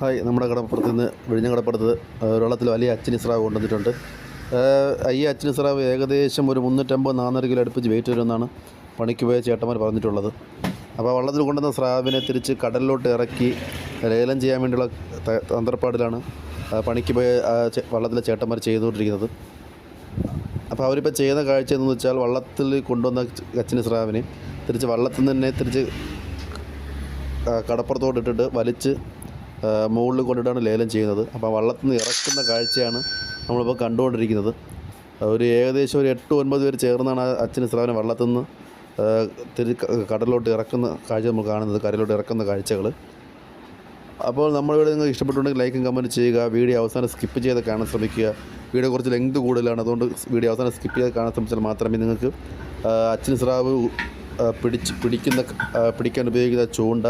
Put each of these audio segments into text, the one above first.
Hi നമ്മുടെ കടപ്പുറത്ത് നിന്ന് വിഴിഞ്ഞ കടപ്പുറത്ത് വെള്ളത്തിൽ വലിയ അച്ചിനി സ്രാവ് കൊണ്ടുവന്നിട്ടുണ്ട്. ഈ അച്ചിനി സ്രാവ് ഏകദേശം ഒരു മുന്നൂറ്റമ്പത് നാനൂറ് കിലോ അടുപ്പിച്ച് വെയിറ്റ് വരുമെന്നാണ് പണിക്ക് പോയ ചേട്ടന്മാർ പറഞ്ഞിട്ടുള്ളത്. അപ്പോൾ വള്ളത്തിൽ കൊണ്ടുവന്ന സ്രാവിനെ തിരിച്ച് കടലിലോട്ട് ഇറക്കി ലേലം ചെയ്യാൻ വേണ്ടിയുള്ള തന്ത്രപ്പാടിലാണ് പണിക്ക് പോയ വള്ളത്തിലെ ചേട്ടന്മാർ ചെയ്തുകൊണ്ടിരിക്കുന്നത്. അപ്പോൾ അവരിപ്പോൾ ചെയ്യുന്ന കാഴ്ച എന്ന് വെച്ചാൽ വള്ളത്തിൽ കൊണ്ടുവന്ന അച്ചിനി സ്രാവിനെ തിരിച്ച് വള്ളത്തിൽ നിന്ന് തന്നെ തിരിച്ച് കടപ്പുറത്തോട്ടിട്ടിട്ട് വലിച്ച് മുകളിൽ കൊണ്ടിട്ടാണ് ലേലം ചെയ്യുന്നത്. അപ്പോൾ വള്ളത്തിൽ നിന്ന് ഇറക്കുന്ന കാഴ്ചയാണ് നമ്മളിപ്പോൾ കണ്ടുകൊണ്ടിരിക്കുന്നത്. ഒരു ഏകദേശം ഒരു എട്ട് ഒൻപത് പേര് ചേർന്നാണ് അച്ഛന് സ്രാവിനെ വള്ളത്തിൽ നിന്ന് തിരി കടലിലോട്ട് ഇറക്കുന്ന കാഴ്ച നമ്മൾ കാണുന്നത് കരയിലോട്ട് ഇറക്കുന്ന കാഴ്ചകൾ അപ്പോൾ നമ്മളിവിടെ നിങ്ങൾക്ക് ഇഷ്ടപ്പെട്ടുണ്ടെങ്കിൽ ലൈക്കും കമന്റ് ചെയ്യുക. വീഡിയോ അവസാനം സ്കിപ്പ് ചെയ്ത് കാണാൻ ശ്രമിക്കുക. വീഡിയോ കുറച്ച് ലെങ്ത് കൂടുതലാണ്. അതുകൊണ്ട് വീഡിയോ അവസാനം സ്കിപ്പ് ചെയ്ത് കാണാൻ ശ്രമിച്ചാൽ മാത്രമേ നിങ്ങൾക്ക് അച്ഛൻ സ്രാവ് പിടിച്ച് പിടിക്കുന്ന പിടിക്കാൻ ഉപയോഗിക്കുന്ന ചൂണ്ട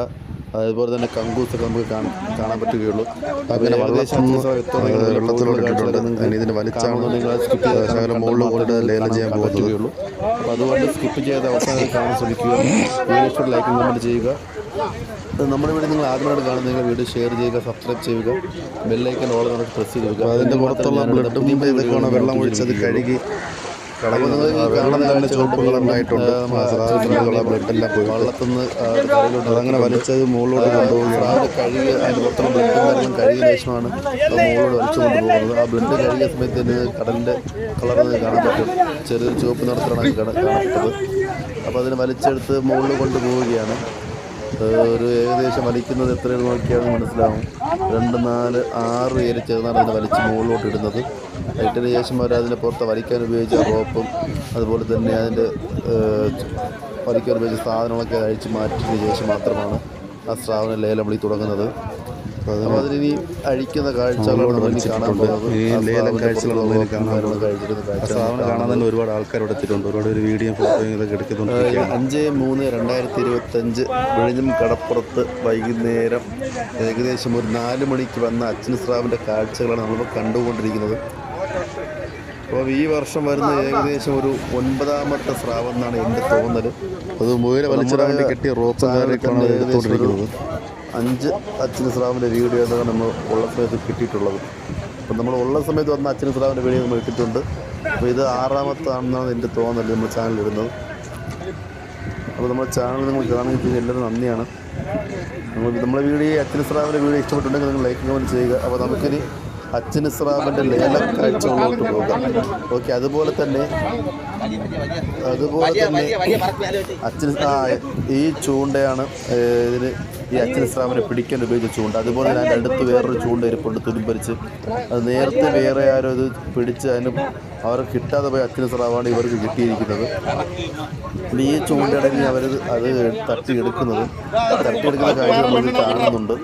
അതുപോലെ തന്നെ കങ്കൂസൊക്കെ നമുക്ക് കാണാൻ കാണാൻ പറ്റുകയുള്ളൂ. അങ്ങനെ ഇട്ടിട്ടുണ്ട്. അതിന് ഇതിന് വലിച്ചാണ് ശകലം മുകളിൽ കൊണ്ട് ലേലം ചെയ്യാൻ. ഉള്ളൂ അപ്പോൾ അതുകൊണ്ട് സ്കിപ്പ് ചെയ്ത് അവസാനം കാണാൻ ശ്രമിക്കുക. വീഡിയോ ലൈക്ക് കമന്റ് ചെയ്യുക. നമ്മുടെ വീട് നിങ്ങൾ ആദ്യമായിട്ട് കാണുന്നെങ്കിൽ വീഡിയോ ഷെയർ ചെയ്യുക സബ്സ്ക്രൈബ് ചെയ്യുക. ബെല്ലൈക്കൻ ഓൾ നമുക്ക് പ്രസ് ചെയ്യുക അതിന്റെ പുറത്തുള്ള ബ്ലഡ് മുമ്പ് ഇതൊക്കെയാണ്. വെള്ളം ഒഴിച്ചത് കഴുകി. വെള്ളം തന്നെ ചുവപ്പ് കളറിലായിട്ടുണ്ട് സ്രാവിനുള്ള ബ്ലഡ് എല്ലാം പോയി വള്ളത്തിൽ നിന്ന് കരയിലോട്ട് അതങ്ങനെ വലിച്ചത് മുകളിലോട്ട് കൊണ്ടുപോവുകയാണ് സ്രാവിനെ കഴുകി അതിന്റെ പുറത്തുള്ള ബ്ലഡും കാര്യങ്ങളും കഴുകിയ ശേഷമാണ് മുകളിലോട്ട് വലിച്ചു കൊണ്ടുപോകുന്നത് ആ ബ്ലഡ് കഴുകിയ സമയത്ത് തന്നെ കടലിന്റെ കളർ കാണാൻ പറ്റും ചെറിയൊരു ചുവപ്പ് നിറത്തിലാണ് കാണ- കാണപ്പെട്ടത് അപ്പോൾ അതിനെ വലിച്ചെടുത്ത് മുകളിൽ കൊണ്ടുപോവുകയാണ് ഒരു ഏകദേശം വലിക്കുന്നത് എത്രയെന്ന് നോക്കിയാൽ മനസ്സിലാവും. രണ്ട് നാല് ആറ് പേര് ചേർന്നാണ് അതിനെ വലിച്ച് മുകളിലോട്ട് ഇടുന്നത്. ഇട്ടതിന് ശേഷം അവർ അതിനെ പുറത്ത് വലിക്കാൻ ഉപയോഗിച്ച റോപ്പും അതുപോലെ തന്നെ അതിന്റെ വലിക്കാൻ ഉപയോഗിച്ച സാധനങ്ങളൊക്കെ അഴിച്ച് മാറ്റിയതിന് ശേഷം മാത്രമാണ് ആ സ്രാവിനെ ലേലം വിളി തുടങ്ങുന്നത്. അപ്പോൾ അതിനി അഴിക്കുന്ന ഇനി കാണാൻ ഈ ലേലം ഇനി കാണാൻ സാധനം കാണാൻ തന്നെ ഒരുപാട് ആൾക്കാർ എടുത്തിട്ടുണ്ട് ഒരുപാട് ഒരു വീഡിയോ ഫോട്ടോയും ഇതൊക്കെ എടുക്കുന്നുണ്ട്. അഞ്ച് മൂന്ന് രണ്ടായിരത്തി ഇരുപത്തഞ്ച് വിഴിഞ്ഞം കടപ്പുറത്ത് വൈകുന്നേരം ഏകദേശം ഒരു നാല് മണിക്ക് വന്ന അച്ഛൻ സ്രാവിന്റെ കാഴ്ചകളാണ് നമ്മളിപ്പോൾ കണ്ടുകൊണ്ടിരിക്കുന്നത്. അപ്പോൾ ഈ വർഷം വരുന്ന ഏകദേശം ഒരു ഒൻപതാമത്തെ സ്രാവെന്നാണ് എന്റെ തോന്നൽ അത് മുയല വലിച്ചിടാൻ വേണ്ടി കെട്ടിയ റോപ്പ് ഏകദേശം അഞ്ച് അച്ഛൻ സ്രാവിന്റെ വീഡിയോ ആണ് നമ്മൾ ഉള്ള സമയത്ത് കിട്ടിയിട്ടുള്ളത്. അപ്പം നമ്മൾ ഉള്ള സമയത്ത് വന്ന അച്ഛൻ സ്രാവിന്റെ വീഡിയോ നമ്മൾ ഇട്ടിട്ടുണ്ട്. അപ്പോൾ ഇത് ആറാമത്താണെന്നാണ് എന്റെ തോന്നൽ നമ്മൾ ചാനൽ ഇടുന്നത്. അപ്പോൾ നമ്മുടെ ചാനൽ നിങ്ങൾ കാണുകയും എല്ലാവരും നന്ദിയാണ്. നമ്മൾ നമ്മുടെ വീഡിയോ അച്ഛൻ സ്രാവിന്റെ വീഡിയോ ഇഷ്ടപ്പെട്ടുണ്ടെങ്കിൽ നിങ്ങൾ ലൈക്ക് കമന്റ് ചെയ്യുക. അപ്പോൾ നമുക്കിനി അച്ഛന് സ്രാവിന്റെ ലേലം കാഴ്ചകളിലോട്ട് പോകാം. ഓക്കെ അതുപോലെ തന്നെ അതുപോലെ തന്നെ അച്ഛൻ ആ ഈ ചൂണ്ടയാണ് ഇതിന് ഈ അച്ഛൻ പിടിക്കാൻ ഉപയോഗിച്ച ചൂണ്ട. അതുപോലെ തന്നെ അടുത്ത് വേറൊരു ചൂണ്ട ഇരിപ്പുണ്ട് തുരുമ്പരിച്ച്. അത് നേരത്തെ വേറെ ആരോ ഇത് പിടിച്ച് അതിന് അവർ കിട്ടാതെ പോയ അച്ഛൻ സ്രാവാണ് ഇവർക്ക് കിട്ടിയിരിക്കുന്നത്. ഈ ചൂണ്ടയുടെ അവർ അത് തട്ടിയെടുക്കുന്നത്. തട്ടിയെടുക്കുന്ന കാര്യം നമ്മൾ കാണുന്നുണ്ട്.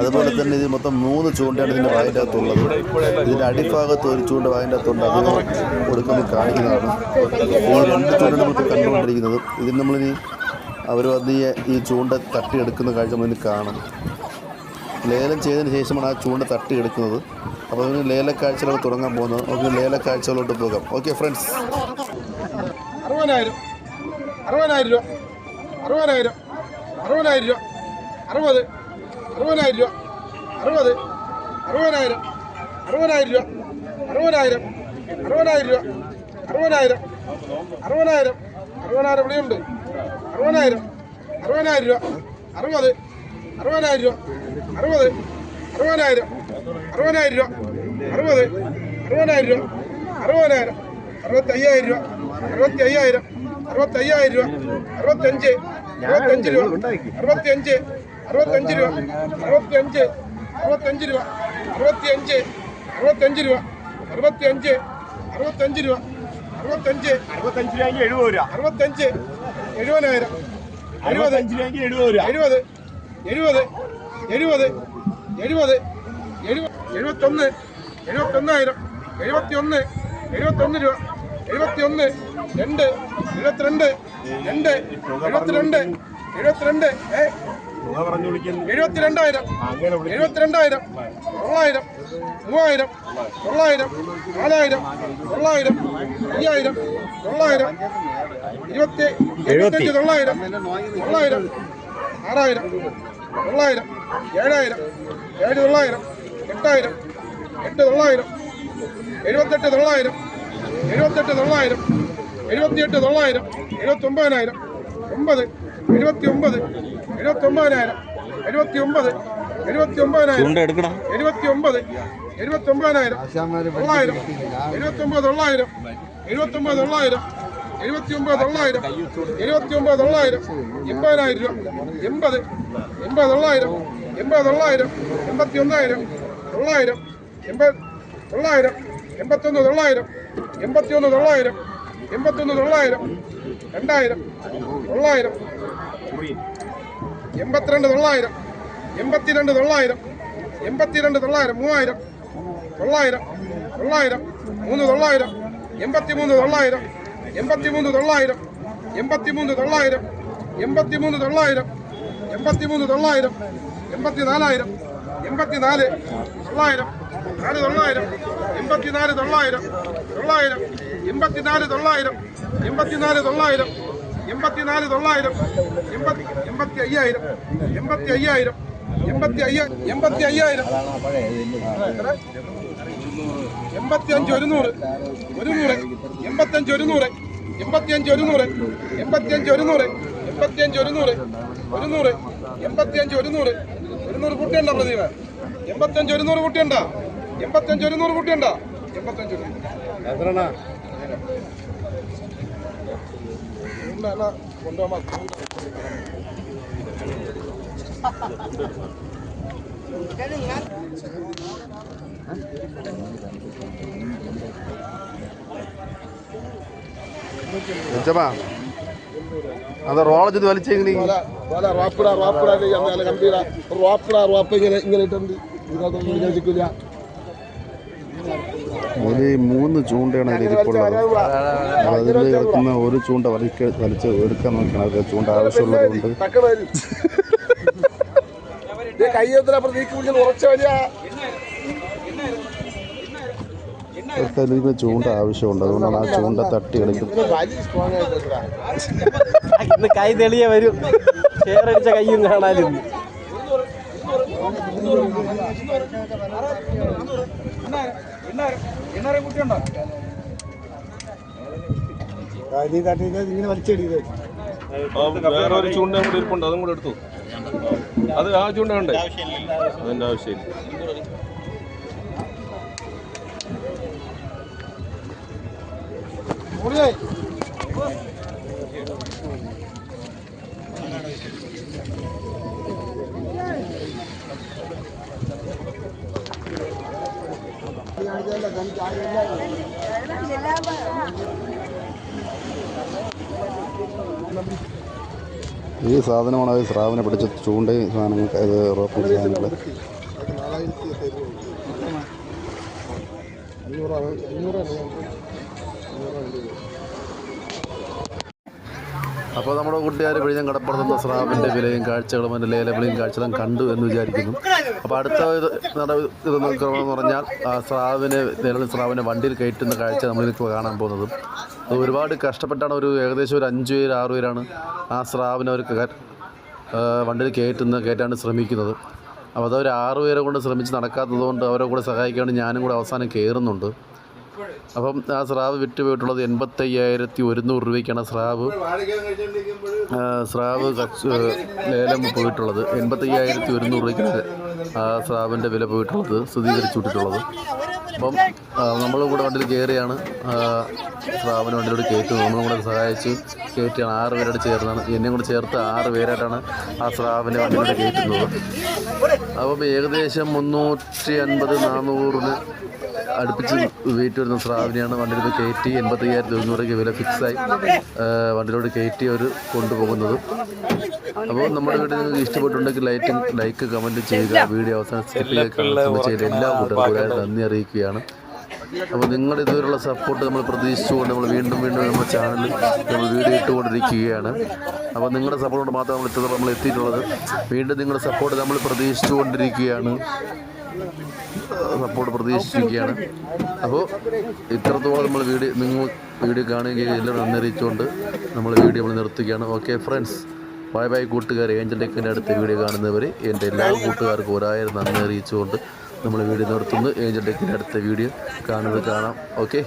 അതുപോലെ തന്നെ ഇത് മൊത്തം മൂന്ന് ചൂണ്ടയാണ് ഇതിന്റെ വായിന്റെ അകത്തുള്ളത് ഇതിന്റെ അടിഭാഗത്ത് ഒരു ചൂണ്ട വായിന്റെ അകത്തുണ്ട് അത് കൊടുക്കുമ്പോൾ കാണിക്കുന്നതാണ്. ഈ രണ്ട് ചൂണ്ട നമുക്ക് കണ്ടുകൊണ്ടിരിക്കുന്നത്. ഇതിന് നമ്മളിനി അവർ വന്ന് ഈ ചൂണ്ട തട്ടിയെടുക്കുന്ന കാഴ്ച നമ്മൾ കാണാം. ലേലം ചെയ്തതിന് ശേഷമാണ് ആ ചൂണ്ട തട്ടിയെടുക്കുന്നത്. അപ്പോൾ അതിന് ലേലക്കാഴ്ചകൾ തുടങ്ങാൻ പോകുന്നത്. നമുക്ക് ലേലക്കാഴ്ചകളോട്ട് പോകാം. Okay friends. അറുപതിനായിരം. അറുപതിനായിരം രൂപ. അറുപതിനായിരം. അറുപതിനായിരം രൂപ. അറുപത്. അറുപതിനായിരം രൂപ. അറുപത്. അറുപതിനായിരം. അറുപതിനായിരം രൂപ. അറുപതിനായിരം. അറുപതിനായിരം രൂപ. അറുപതിനായിരം. അറുപതിനായിരം. അറുപതിനായിരം. ഇവിടെയുണ്ട് അറുപതിനായിരം. അറുപതിനായിരം രൂപ. അറുപത്. അറുപതിനായിരം രൂപ. അറുപത്. അറുപതിനായിരം. അറുപതിനായിരം രൂപ. അറുപത്. അറുപതിനായിരം രൂപ. അറുപതിനായിരം. അറുപത്തയ്യായിരം രൂപ. അറുപത്തി അയ്യായിരം അറുപത്തയ്യായിരം രൂപ. അറുപത്തഞ്ച്. അറുപത്തഞ്ച് രൂപ. അറുപത്തിയഞ്ച് അറുപത്തഞ്ച് രൂപ. അറുപത്തിയഞ്ച് അറുപത്തഞ്ച് രൂപ. അറുപത്തിയഞ്ച്. അറുപത്തഞ്ച് രൂപ. അറുപത്തിയഞ്ച്. അറുപത്തഞ്ച് രൂപ. അറുപത്തഞ്ച്. അറുപത്തഞ്ച് രൂപ എഴുപത് രൂപ. അറുപത്തഞ്ച്. എഴുപതിനായിരം. രൂപയെങ്കിൽ എഴുപത് എഴുപത്. എഴുപത്. എഴുപത്. എഴുപത്. എഴുപത് എഴുപത്തൊന്ന്. എഴുപത്തൊന്നായിരം. എഴുപത്തിയൊന്ന്. എഴുപത്തൊന്ന് രൂപ. എഴുപത്തിയൊന്ന്. രണ്ട്. എഴുപത്തിരണ്ട്. രണ്ട്. എഴുപത്തിരണ്ട്. എഴുപത്തിരണ്ട്. എഴുപത്തിരണ്ടായിരം. എഴുപത്തിരണ്ടായിരം. തൊള്ളായിരം മൂവായിരം തൊള്ളായിരം നാലായിരം തൊള്ളായിരം അയ്യായിരം തൊള്ളായിരം ഇരുപത്തി എഴുപത്തഞ്ച് തൊള്ളായിരം തൊള്ളായിരം ആറായിരം തൊള്ളായിരം ഏഴായിരം ഏഴ് തൊള്ളായിരം എട്ടായിരം എട്ട് തൊള്ളായിരം എഴുപത്തെട്ട് തൊള്ളായിരം എഴുപത്തെട്ട് തൊള്ളായിരം എഴുപത്തിയെട്ട് തൊള്ളായിരം എഴുപത്തൊമ്പതിനായിരം ഒമ്പത് എഴുപത്തി ഒമ്പത് എഴുപത്തൊമ്പതിനായിരം എഴുപത്തി ഒമ്പത് എഴുപത്തി ഒമ്പതിനായിരം എഴുപത്തി ഒമ്പത് എഴുപത്തി ഒമ്പതിനായിരം തൊള്ളായിരം എഴുപത്തി ഒമ്പത് തൊള്ളായിരം എഴുപത്തി ഒമ്പത് തൊള്ളായിരം എഴുപത്തി ഒമ്പത് തൊള്ളായിരം എഴുപത്തി ഒമ്പത് തൊള്ളായിരം എൺപതിനായിരം രൂപ എൺപത് എൺപത് തൊള്ളായിരം എൺപത് തൊള്ളായിരം എൺപത്തി ഒന്നായിരം തൊള്ളായിരം എൺപത് തൊള്ളായിരം എൺപത്തൊന്ന് തൊള്ളായിരം എൺപത്തിയൊന്ന് തൊള്ളായിരം എൺപത്തൊന്ന് തൊള്ളായിരം രണ്ടായിരം തൊള്ളായിരം. എൺപത്തിരണ്ട് തൊള്ളായിരം. എൺപത്തിരണ്ട് തൊള്ളായിരം. എൺപത്തിരണ്ട് തൊള്ളായിരം മൂവായിരം. തൊള്ളായിരം തൊള്ളായിരം മൂന്ന് തൊള്ളായിരം. എൺപത്തിമൂന്ന് തൊള്ളായിരം. എൺപത്തിമൂന്ന് തൊള്ളായിരം. എൺപത്തിമൂന്ന് തൊള്ളായിരം. എൺപത്തിമൂന്ന് തൊള്ളായിരം. എൺപത്തിമൂന്ന് തൊള്ളായിരം. എൺപത്തിനാലായിരം. എൺപത്തിനാല് തൊള്ളായിരം. നാല് തൊള്ളായിരം. എൺപത്തിനാല് തൊള്ളായിരം. തൊള്ളായിരം. എൺപത്തിനാല് തൊള്ളായിരം. എൺപത്തിനാല് തൊള്ളായിരം. എൺപത്തിനാല് തൊള്ളായിരം എൺപത്തി എൺപത്തി അയ്യായിരം എൺപത്തി അയ്യായിരം എൺപത്തി അയ്യായിരം എൺപത്തി അയ്യായിരം എത്ര? എൺപത്തി അഞ്ച് ഒരുന്നൂറ് ഒരുന്നൂറ് എൺപത്തഞ്ച് ഒരുന്നൂറ് എൺപത്തിയഞ്ച് ഒരുന്നൂറ് എൺപത്തിയഞ്ച് ഒരുന്നൂറ് എൺപത്തിയഞ്ച് ഒരുന്നൂറ് ഒരുന്നൂറ് എൺപത്തിയഞ്ച് ഒരുന്നൂറ്. ഒരുന്നൂറ് കുട്ടിയുണ്ടോ പ്രദീപ്? എൺപത്തഞ്ച് ഒരുന്നൂറ് കുട്ടിയുണ്ടോ? എൺപത്തഞ്ച് ഒരുന്നൂറ് കുട്ടിയുണ്ടോ? എൺപത്തഞ്ച് ഒരുന്നൂറ് കൊണ്ടുപോകാൻ വെച്ചപ്പാ അത് റോള ചെയ്ത് വലിച്ചെങ്ങനെ റാപ്പിടാ റാപ്പിടാ റാപ്പ് ഇങ്ങനെ ഇങ്ങനെ ഇട്ടുണ്ട് ഇതിനകത്തൊന്നും വിചാരിക്കില്ല അതിൽ മൂന്ന് ചൂണ്ടയാണ് അതിൽ ഇരിപ്പുള്ളത്. അതിൽ കിടക്കുന്ന ഒരു ചൂണ്ട വലിക്ക വലിച്ച് എടുക്കാൻ നോക്കണം അത് ചൂണ്ട ആവശ്യമുള്ളതുകൊണ്ട്. ചൂണ്ട ആവശ്യമുണ്ട്. അതുകൊണ്ടാണ് ആ ചൂണ്ട തട്ടി എടുക്കുന്നത് കൈ തെളിയ വരും. ഷെയറടിച്ച കൈയും കാണാനും ഇങ്ങനെ വലിച്ചെടിയത്. വേറെ ഒരു ചൂണ്ട കൂടി ഇരിപ്പുണ്ട് അതും കൂടെ എടുത്തു. അത് ആ ചൂണ്ട ഉണ്ട് അതിന്റെ ആവശ്യമില്ല. ഈ സാധനമാണ് അത് സ്രാവിനെ പിടിച്ച ചൂണ്ടയും സാധനങ്ങൾ ഇത് അഞ്ഞൂറ് സാധനങ്ങൾ അപ്പോൾ നമ്മുടെ കൂട്ടുകാർ വിഴിഞ്ഞം കടപ്പുറത്തുന്ന സ്രാവിന്റെ വിലയും കാഴ്ചകളും അതിന്റെ ലേലവിളിയും കാഴ്ചകളും കണ്ടു എന്ന് വിചാരിക്കുന്നു. അപ്പോൾ അടുത്ത ഇത് നോക്കുകയെന്ന് പറഞ്ഞാൽ സ്രാവിനെ നിലവിൽ സ്രാവിനെ വണ്ടിയിൽ കയറ്റുന്ന കാഴ്ച നമ്മളിപ്പോൾ കാണാൻ പോകുന്നത്. അത് ഒരുപാട് കഷ്ടപ്പെട്ടാണ് ഒരു ഏകദേശം ഒരു അഞ്ച് പേര് ആറു പേരാണ് ആ സ്രാവിനെ അവർ വണ്ടിയിൽ കയറ്റുന്ന കയറ്റാണ് ശ്രമിക്കുന്നത്. അപ്പോൾ അതവർ ആറു പേരെ കൊണ്ട് ശ്രമിച്ച് നടക്കാത്തത് കൊണ്ട് അവരെ കൂടെ സഹായിക്കാണ്ട് ഞാനും കൂടെ അവസാനം കയറുന്നുണ്ട്. അപ്പം ആ സ്രാവ് വിറ്റ് പോയിട്ടുള്ളത് എൺപത്തയ്യായിരത്തി ഒരുന്നൂറ് രൂപയ്ക്കാണ് സ്രാവ്. സ്രാവ് ലേലം പോയിട്ടുള്ളത്. എൺപത്തയ്യായിരത്തി ഒരുന്നൂറ് രൂപയ്ക്കാണ് ആ സ്രാവിന്റെ വില പോയിട്ടുള്ളത് സ്ഥിരീകരിച്ചു വിട്ടിട്ടുള്ളത് അപ്പം നമ്മൾ കൂടെ വണ്ടിയിൽ കയറിയാണ്. സ്രാവിന് വണ്ടിയിലൂടെ കയറ്റി നമ്മളും കൂടെ സഹായിച്ച് കയറ്റിയാണ് ആറ് പേരോട് ചേർന്നാണ്. എന്നെയും കൂടെ ചേർത്ത് ആറ് പേരായിട്ടാണ് ആ സ്രാവിനെ വണ്ടിയിലൂടെ കയറ്റുന്നത് അപ്പം ഏകദേശം മുന്നൂറ്റി അൻപത് നാനൂറിന് അടുപ്പിച്ച് വെയിറ്റ് വരുന്ന സ്രാവിനെയാണ് വണ്ടിയിലൂടെ കയറ്റി എൺപത്തി അയ്യായിരത്തി ഒരുന്നൂറൊക്കെ വില ഫിക്സായി വണ്ടിയിലോട്ട് കയറ്റി അവർ കൊണ്ടുപോകുന്നത്. അപ്പോൾ നമ്മുടെ വീട്ടിൽ നിങ്ങൾക്ക് ഇഷ്ടപ്പെട്ടുണ്ടെങ്കിൽ ലൈറ്റും ലൈക്ക് കമന്റ് ചെയ്യുക. വീഡിയോ അവസാനം സ്കിപ്പ് ചെയ്ത് എല്ലാ കൂട്ടർക്കും നന്ദി അറിയിക്കുകയാണ്. അപ്പോൾ നിങ്ങളുടെ ഇതുവരെയുള്ള സപ്പോർട്ട് നമ്മൾ പ്രതീക്ഷിച്ചുകൊണ്ട് നമ്മൾ വീണ്ടും വീണ്ടും നമ്മുടെ ചാനൽ നമ്മൾ വീഡിയോ ഇട്ടുകൊണ്ടിരിക്കുകയാണ്. അപ്പോൾ നിങ്ങളുടെ സപ്പോർട്ട് മാത്രം നമ്മൾ ഇത്ര നമ്മൾ എത്തിയിട്ടുള്ളത്. വീണ്ടും നിങ്ങളുടെ സപ്പോർട്ട് നമ്മൾ പ്രതീക്ഷിച്ചുകൊണ്ടിരിക്കുകയാണ്. സപ്പോർട്ട് പ്രതീക്ഷിച്ചിരിക്കുകയാണ്. അപ്പോൾ ഇത്രത്തോളം നമ്മൾ വീഡിയോ നിങ്ങൾ വീഡിയോ കാണുകയും എല്ലാവരും അന്നറിയിച്ചുകൊണ്ട് നമ്മൾ വീഡിയോ നമ്മൾ നിർത്തുകയാണ്. ഓക്കെ ഫ്രണ്ട്സ് ബൈ ബൈ കൂട്ടുകാർ ഏഞ്ചൽ ടെക്കിന്റെ അടുത്ത വീഡിയോ കാണുന്നവർ എന്റെ എല്ലാ കൂട്ടുകാർക്കും ഒരായിരം നന്ദി അറിയിച്ചുകൊണ്ട് നമ്മൾ വീഡിയോ നിർത്തുന്നു. ഏഞ്ചൽ ടെക്കിന്റെ അടുത്ത വീഡിയോ കാണുന്നത് കാണാം. ഓക്കെ